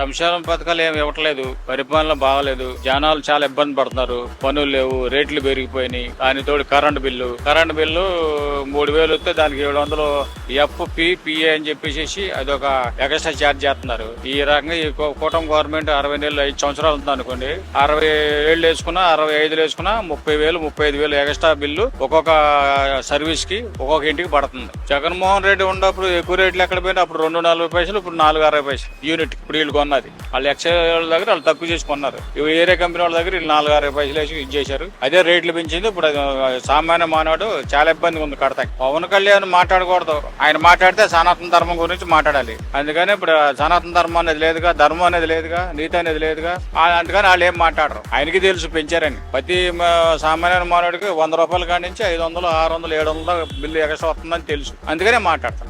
సంక్షేమ పథకాలు ఏమి ఇవ్వట్లేదు పరిపాలన బాగలేదు జనాలు చాలా ఇబ్బంది పడుతున్నారు పనులు లేవు రేట్లు పెరిగిపోయినాయి దాని తోడు కరెంట్ బిల్లు. కరెంట్ బిల్లు మూడు వేలు వస్తే దానికి ఏడు వందలు ఎఫ్ పి పిఏ అని చెప్పేసి అదొక ఎక్స్ట్రా ఛార్జ్ చేస్తున్నారు. ఈ రకంగా ఈ కూ- కూటమి గవర్నమెంట్ అరవై నెలలు ఐదు సంవత్సరాలు ఉంది అనుకోండి అరవై ఏళ్ళు వేసుకున్నా అరవై ఐదులు వేసుకున్నా ముప్పై వేలు ముప్పై ఐదు వేలు ఎక్స్ట్రా బిల్లు ఒక్కొక్క సర్వీస్కి ఒక్కొక్క ఇంటికి పడుతుంది. జగన్మోహన్ రెడ్డి ఉన్నప్పుడు ఎక్కువ రేట్లు ఎక్కడ పోయినా అప్పుడు రెండు నలభై పైసలు ఇప్పుడు నాలుగు అరవై పైసలు యూనిట్ ఇప్పుడు వీళ్ళు కొన్నది వాళ్ళు ఎక్సైజ్ వాళ్ళ దగ్గర వాళ్ళు తక్కువ చేసి కొన్నారు వేరే కంపెనీ వాళ్ళ దగ్గర వీళ్ళు నాలుగు ఆరు పైసలు వేసి ఇది చేశారు. అదే రేట్లు పెంచింది. ఇప్పుడు సామాన్య మానవుడు చాలా ఇబ్బందిగా ఉంది కడతాకి. పవన్ కళ్యాణ్ మాట్లాడకూడదు. ఆయన మాట్లాడితే సనాతన ధర్మం గురించి మాట్లాడాలి. అందుకని ఇప్పుడు సనాతన ధర్మం అనేది లేదుగా ధర్మం అనేది లేదుగా నీతి అనేది లేదుగా అందుకని వాళ్ళు ఏం మాట్లాడరు. ఆయనకి తెలుసు పెంచారని. ప్రతి సామాన్య మానవుడికి వంద రూపాయల కాడి నుంచి ఐదు వందలు ఆరు వందలు ఏడు వందలు బిల్లు ఎగసి వస్తుందని తెలుసు. అందుకనే మాట్లాడతారు.